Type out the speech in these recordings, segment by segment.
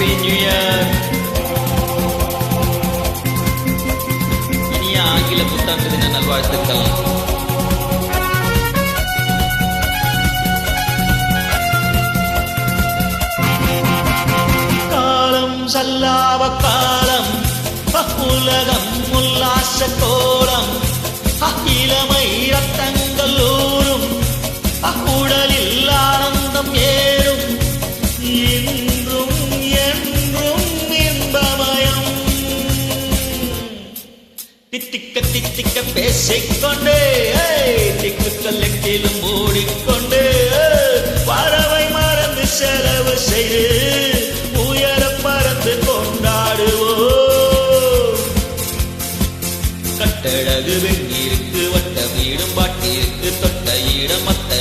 Happy New Year. இனிய ஆங்கில புத்தாண்டு தின நல்வாழ்த்துக்கள். காலம் சல்லாவ காலம் உலகம் உல்லாச கோலம் இளமை தித்திக்க தித்திக்க பேசிக்கொண்டே திக்கு எட்டிலும் மூடிக்கொண்டு பறவை மறந்து செலவு செய்து உயர பறந்து கொண்டாடுவோம் கட்டழகு வெண்ணீருக்கு வட்ட வீடும் பாட்டியிருக்கு தொட்ட ஈடம் மத்த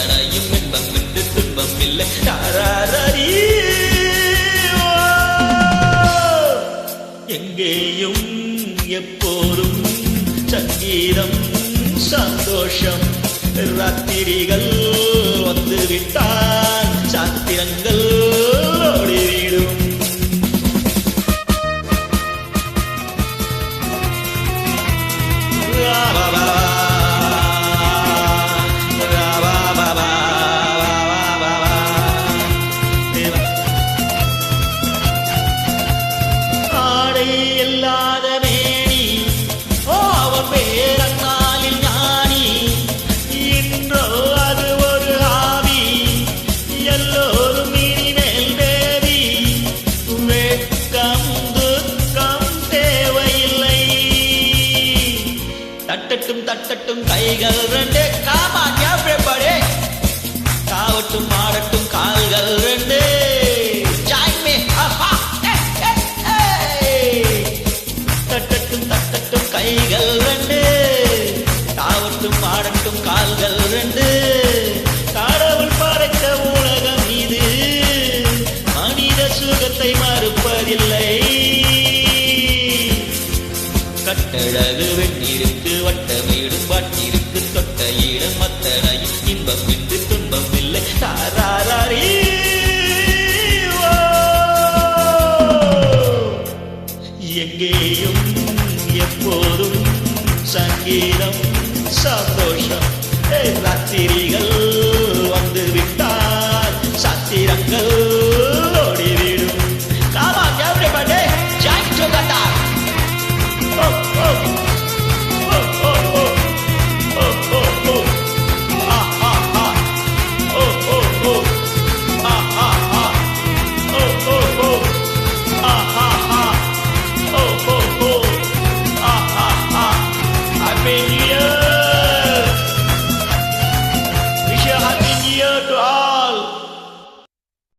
கீதம் சந்தோஷம் ராத்திரிகள். தட்டட்டும் தட்டட்டும் கைகள் ரெண்டே கட்டழகு வெண்ணீருக்கு வட்ட வீடும் பாட்டிருக்கு தொட்ட இடம் மத்தனையும் இன்பம் விட்டு துன்பம் இல்லை. தாராரி எங்கேயும் எப்போதும் சங்கீதம் சந்தோஷம். ராத்திரிகள் வந்து விட்டால் சாத்திரங்கள்